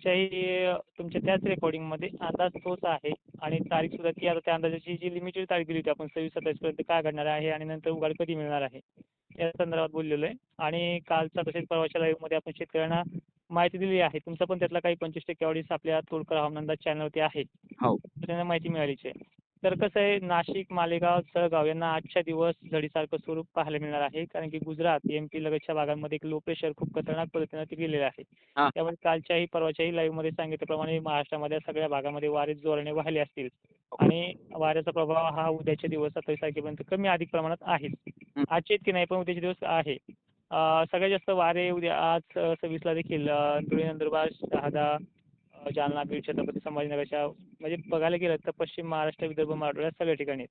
मागच्याही अ, तुमच्या त्याच रेकॉर्डिंगमध्ये अंदाज तोच आहे. आणि तारीख सुद्धा ती आता त्या अंदाजाची जी लिमिटेड तारीख दिली होती आपण सव्वीस सत्तावीसपर्यंत काय घडणार आहे आणि नंतर उघाड कधी मिळणार आहे या संदर्भात बोललेलो आहे. आणि कालचा तसेच परवाच्या लाईव्हमध्ये आपण शेतकऱ्यांना माहिती दिली आहे. तुमचा पण त्यातला काही पंचवीस टक्के ऑडियन्स आपल्या तोडकर हवामान चॅनलवरती आहे. हो. त्यांना माहिती मिळालीच आहे. तर कसं आहे नाशिक मालेगाव जळगाव यांना आजच्या दिवस झडीसारखं स्वरूप पाहायला मिळणार आहे. कारण की गुजरात एम पी लगतच्या भागांमध्ये एक लो प्रेशर खूप खतरनाक पद्धतीनं ते गेलेलं आहे. त्यामुळे कालच्याही परवाच्याही लाईव्हमध्ये सांगितल्याप्रमाणे महाराष्ट्रामध्ये सगळ्या भागामध्ये वारे जोराने वाहले असतील. आणि वाऱ्याचा प्रभाव हा उद्याचे दिवस सत्तावीस तारखेपर्यंत कमी अधिक प्रमाणात आहेच हं. आजचे इतके नाही पण उद्याचे दिवस आहे. सगळ्यात जास्त वारे उद्या आज सव्वीसला देखील धुळे नंदुरबार शहादा जालना बीड छत्रपती संभाजीनगरच्या म्हणजे बघायला गेलं तर पश्चिम महाराष्ट्र विदर्भ मराठवाड्यात सगळ्या ठिकाणी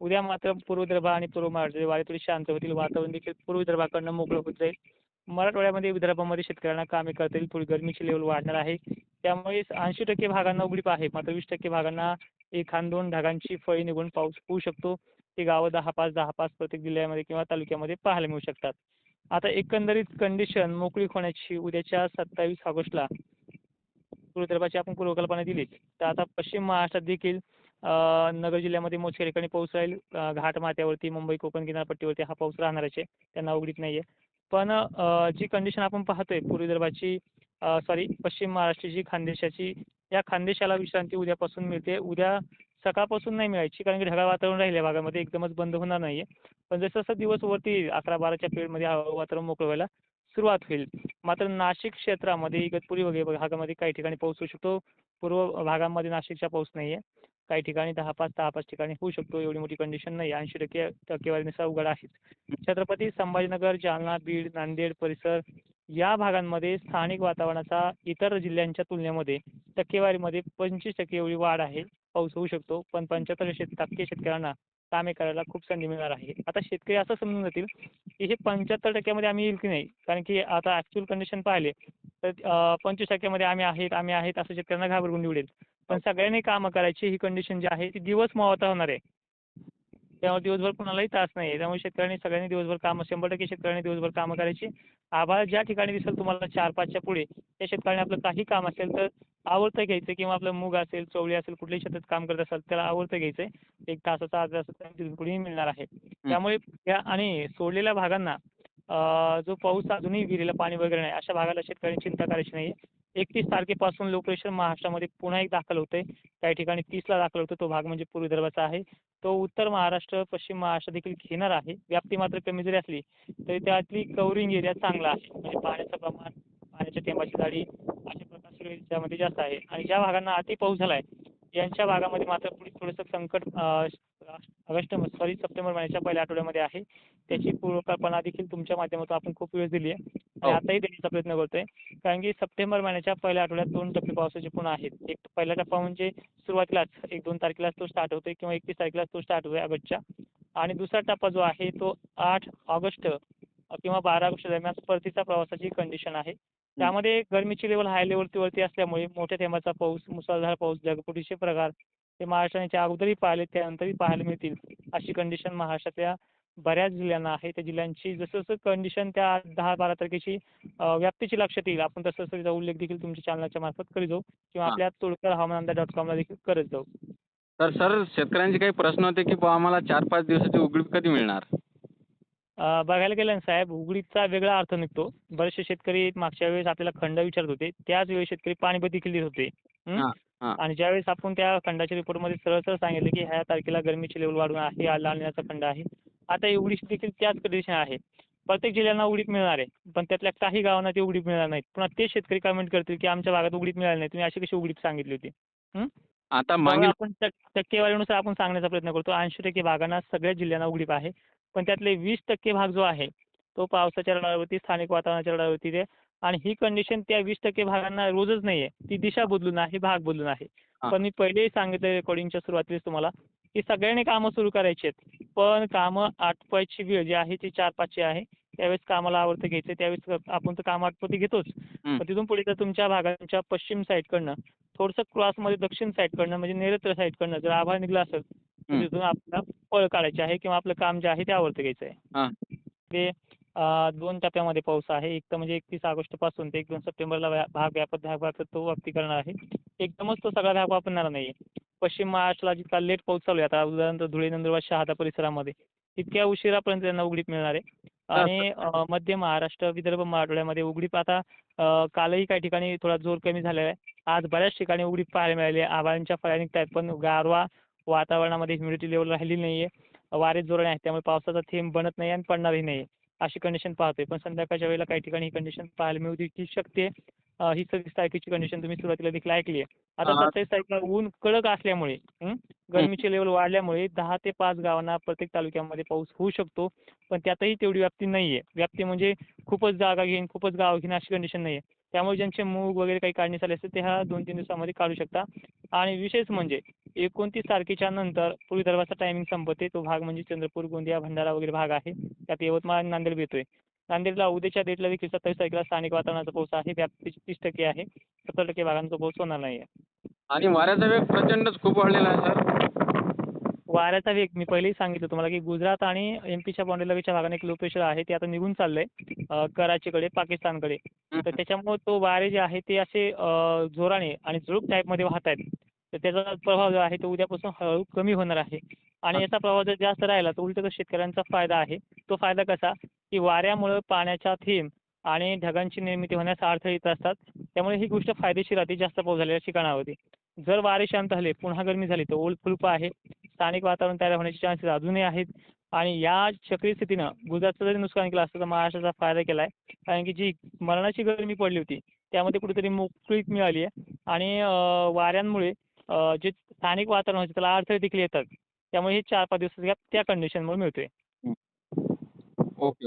उद्या मात्र पूर्व विदर्भ आणि पूर्व महाराष्ट्राचे वारे थोडी शांत होतील वातावरण देखील पूर्व विदर्भाकडनं मोकळं होत जाईल. मराठवाड्यामध्ये विदर्भामध्ये शेतकऱ्यांना कामे करता येईल थोडी गरमीची लेवल वाढणार आहे. त्यामुळे ऐंशी टक्के भागांना उघडीप आहे मात्र वीस टक्के भागांना एखाद दोन ढगांची फळी निघून पाऊस होऊ शकतो. ते गावं दहा पाच दहा पाच प्रत्येक जिल्ह्यामध्ये किंवा तालुक्यामध्ये पाहायला मिळू शकतात. आता एकंदरीत कंडिशन मोकळी होण्याची उद्याच्या सत्तावीस ऑगस्टला पूर्व आपण पूर्वकल्पना दिली. तर आता पश्चिम महाराष्ट्रात देखील नगर जिल्ह्यामध्ये मोजक्या ठिकाणी पाऊस राहील. घाट माथ्यावरती मुंबई कोकण किनारपट्टीवरती हा पाऊस राहणारच आहे. त्यांना उघडीत नाही आहे पण जी कंडिशन आपण पाहतोय पूर्वी विदर्भाची सॉरी पश्चिम महाराष्ट्राची खानदेशाची या खानदेशाला विश्रांती उद्यापासून मिळते. उद्या सकाळपासून नाही मिळायची कारण की ढगाळ वातावरण राहिले भागामध्ये एकदमच बंद होणार नाही आहे पण जसं जसं दिवस वरती अकरा बाराच्या पिरियडमध्ये वातावरण मोकळं व्हायला सुरुवात होईल. मात्र नाशिक क्षेत्रामध्ये इगतपुरी वगैरे भागामध्ये काही ठिकाणी पाऊस होऊ शकतो. पूर्व भागामध्ये नाशिकचा पाऊस नाही आहे काही ठिकाणी दहा पाच दहा पाच ठिकाणी होऊ शकतो. एवढी मोठी कंडिशन नाही ऐंशी टक्के टक्केवारीनुसार उघड आहेच छत्रपती संभाजीनगर जालना बीड नांदेड परिसर या भागांमध्ये स्थानिक वातावरणाचा इतर जिल्ह्यांच्या तुलनेमध्ये टक्केवारीमध्ये पंचवीस टक्के एवढी वाढ आहे. पाऊस होऊ शकतो. पण पंच्याहत्तर टक्के शेतकऱ्यांना कामे करायला खूप संधी मिळणार आहे. आता शेतकरी असं समजून जातील की हे पंच्याहत्तर टक्क्यामध्ये आम्ही येईल की नाही? कारण की आता ॲक्च्युअल कंडिशन पाहिले तर पंचवीस टक्क्यामध्ये आम्ही आहेत आम्ही आहेत असं शेतकऱ्यांना घाबरवून निवडेल. पण सगळ्यांनी कामं करायची ही कंडिशन जी आहे ती दिवस मावता होणार आहे. त्यामुळे दिवसभर कुणालाही त्रास नाही आहे. त्यामुळे शेतकऱ्यांनी सगळ्यांनी दिवसभर कामं शंभर टक्के शेतकऱ्यांनी दिवसभर कामं करायची. आभाळ ज्या ठिकाणी दिसेल तुम्हाला चार पाचच्या पुढे त्या शेतकऱ्याने आपलं काही काम असेल तर आवडतं घ्यायचं किंवा आपलं मूग असेल चवळी असेल कुठल्याही शेतात काम करत असाल त्याला आवडतं घ्यायचं आहे एक तासाचा अर्धा तासाचा पुढेही मिळणार आहे. त्यामुळे त्या आणि सोडलेल्या भागांना जो पाऊस अजूनही विहिरीला पाणी वगैरे नाही अशा भागाला शेतकऱ्यांनी चिंता करायची नाही एकतीस तारखेपासून लो प्रेशर महाराष्ट्रामध्ये पुन्हा एक दाखल होतंय. काही ठिकाणी तीसला दाखल होतो. तो भाग म्हणजे पूर्व विदर्भाचा आहे. तो उत्तर महाराष्ट्र पश्चिम महाराष्ट्र देखील घेणार आहे. व्याप्ती मात्र कमी जरी असली तरी त्यातली कव्हरिंग एरिया चांगला आहे. म्हणजे पाण्याचं प्रमाण पाण्याच्या थेंबाची जाडी अशा प्रकारचे त्यामध्ये जास्त आहे. आणि ज्या भागांना अति पाऊस झाला आहे यांच्या भागामध्ये मात्र पुढे थोडंसं संकट ऑगस्ट सॉरी सप्टेंबर महिन्याच्या पहिल्या आठवड्यामध्ये आहे. त्याची पूर्वकल्पना देखील तुमच्या माध्यमातून आपण खूप वेळ दिली आहे. आणि हो. आताही देण्याचा प्रयत्न करतोय. कारण की सप्टेंबर महिन्याच्या पहिल्या आठवड्यात दोन टप्पे पावसाचे पुन्हा आहेत. एक पहिला टप्पा म्हणजे सुरुवातीलाच एक दोन तारखेलाच तो स्टार्ट होतोय किंवा एकतीस तारखेलाच तो स्टार्ट होतोय ऑगस्टच्या. आणि दुसरा टप्पा जो आहे तो आठ ऑगस्ट किंवा बारा ऑगस्ट दरम्यान परतीचा प्रवासाची कंडिशन आहे. त्यामध्ये गरमीची लेवल हाय लेवलती वरती असल्यामुळे मोठ्या थेंबाचा पाऊस मुसळधार पाऊस ढगफुटीचे प्रकार हे महाराष्ट्राने अगोदरही पाहिले त्यानंतरही पाहायला मिळतील अशी कंडिशन महाराष्ट्रातल्या बऱ्याच जिल्ह्यांना आहे. त्या जिल्ह्यांची जसं जसं कंडिशन त्या दहा बारा तारखेची व्याप्तीची लक्षात येईल. आपण तसं त्याचा उल्लेख देखील तुमच्या चॅनलच्या मार्फत करीत जाऊ किंवा. आपल्या तोडकर हवामान डॉट कॉमला देखील करत जाऊ. तर सर शेतकऱ्यांचे काही प्रश्न होते की आम्हाला चार पाच दिवसाची उघडीप कधी मिळणार? बघायला गेलं ना साहेब उघडीचा वेगळा अर्थ निघतो. बरेचसे शेतकरी मागच्या वेळेस आपल्याला खंड विचारत होते. त्याच वेळी शेतकरी पाणीबत देखील देत होते. आणि ज्यावेळेस आपण त्या खंडाच्या रिपोर्टमध्ये सरळ सरळ सांगितलं की ह्या तारखेला गरमीची लेवल वाढून आहे हा लाल खंड आहे. आता एवढी देखील त्याच कंडिशन आहे. प्रत्येक जिल्ह्यांना उडीप मिळणार आहे. पण त्यातल्या काही गावांना ते उडीप मिळणार नाहीत. पुन्हा ते शेतकरी कमेंट करतील की आमच्या भागात उडीप मिळाली नाही. तुम्ही अशी कशी उडीप सांगितली होती? आता आपण टक- टक्केवारीनुसार आपण सांगण्याचा प्रयत्न करतो. ऐंशी टक्के भागांना सगळ्या जिल्ह्यांना उघडीप आहे. पण त्यातले वीस टक्के भाग जो आहे तो पावसाच्या रडावरती स्थानिक वातावरणाच्या रडावरती ते आणि ही कंडिशन त्या वीस टक्के भागांना रोजच नाही आहे ती दिशा बदलून आहे भाग बदलून आहे. पण मी पहिलेही सांगितलं रेकॉर्डिंगच्या सुरुवातीलाच तुम्हाला की सगळ्यांनी कामं सुरू करायची आहेत पण कामं आटपायची वेळ जी आहे ती चार पाचची आहे त्यावेळेस कामाला आवडतं घ्यायचं त्यावेळेस आपण तर काम आटपती घेतोच. पण तिथून पुढे जर तुमच्या भागात तुमच्या पश्चिम साईडकडनं थोडंसं क्रॉसमध्ये दक्षिण साईडकडनं म्हणजे नैऋत्य साईडकडनं जर आभाळ निघला असेल तर. तिथून आपल्याला पळ काढायची आहे किंवा आपलं काम जे आहे ते आवडतं घ्यायचं आहे हां. ते दोन टप्प्यामध्ये पाऊस आहे. एक तर म्हणजे एकतीस ऑगस्टपासून ते एक दोन सप्टेंबरला भाग व्यापत भाग व्यापत तो व्याप्ती करणार आहे. एकदमच तो सगळा भाग वापरणार नाही पश्चिम महाराष्ट्राला जितका लेट पाऊस चालू आहे आता उदाहरणार्थ धुळे नंदुरबार शहादा परिसरामध्ये तितक्या उशिरापर्यंत त्यांना उघडीप मिळणार आहे. आणि मध्य महाराष्ट्र विदर्भ मराठवाड्यामध्ये उघडीप आता कालही काही ठिकाणी थोडा जोर कमी झालेला आहे. आज बऱ्याच ठिकाणी उघडीप पाहायला मिळाली आहे. आभाळांच्या फळ्या निघत आहेत पण गारवा वातावरणामध्ये ह्युमिडिटी लेवल राहिलेली नाही आहे वारे जोराने आहेत त्यामुळे पावसाचा थेंब बनत नाही आणि पडणारही नाही अशी कंडिशन पाहतोय. पण संध्याकाळच्या वेळेला काही ठिकाणी ही कंडिशन पाहायला मिळू शकते. ही सव्वीस तारखेची कंडिशन तुम्ही सुरुवातीला देखील ऐकली आहे. आता. सत्तावीस तारखेला ऊन कडक असल्यामुळे गरमीचे लेवल वाढल्यामुळे दहा ते पाच गावांना प्रत्येक तालुक्यामध्ये पाऊस होऊ शकतो. पण त्यातही तेवढी व्याप्ती नाही आहे व्याप्ती म्हणजे खूपच जागा घेईन खूपच गाव घेईन अशी कंडिशन नाही आहे त्यामुळे ज्यांचे मूग वगैरे काही काढणी झाले असते ते ह्या दोन तीन दिवसामध्ये काढू शकता. आणि विशेष म्हणजे एकोणतीस तारखेच्या नंतर पूर्वी विदर्भाचा टायमिंग संपते तो भाग म्हणजे चंद्रपूर गोंदिया भंडारा वगैरे भाग आहे. त्यात यवतमाळ आणि नांदेड येतोय. नांदेडला उद्याच्या डेटला देखील सत्तावीस तारखेला स्थानिक वातावरणाचा पाऊस आहे. व्याप्ती तीस टक्के आहे. सत्तर टक्के भागांचा पाऊस होणार नाही आहे. आणि वाऱ्याचा वेग प्रचंडच खूप वाढलेला आहे सर. वाऱ्याचा वेग मी पहिलेही सांगितलं तुम्हाला की गुजरात आणि एम पीच्या बाउंड्रीलगतच्या भागाने एक लो प्रेशर आहे. ते आता निघून चाललंय कराचीकडे पाकिस्तानकडे. तर त्याच्यामुळे तो वारे जे आहे ते असे जोराने आणि झुळूक टाईपमध्ये वाहत आहेत तर त्याचा प्रभाव जो आहे तो उद्यापासून हळूहळू कमी होणार आहे. आणि याचा प्रभाव जर जास्त राहिला तर उलट शेतकऱ्यांचा फायदा आहे. तो फायदा कसा? की वाऱ्यामुळे पाण्याचा थेंब आणि ढगांची निर्मिती होण्यास अडथळे येत असतात. त्यामुळे ही गोष्ट फायदेशीर राहते जास्त पाऊस झालेल्या ठिकाणावरती. जर वारे शांत झाले पुन्हा गरमी झाली तर ओल फुलपं आहे. स्थानिक वातावरण तयार होण्याचे चान्सेस अजूनही आहेत. आणि या चक्री स्थितीनं गुजरातचं जरी नुकसान केलं असतं तर महाराष्ट्राचा फायदा केला आहे कारण की जी मरणाची गरमी पडली होती त्यामध्ये कुठेतरी मोकळीक मिळाली आहे. आणि वाऱ्यांमुळे जे स्थानिक वातावरण होते त्याला अडथळे देखील येतात. त्यामुळे हे चार पाच दिवसात त्या कंडिशनमुळे मिळतोय. ओके.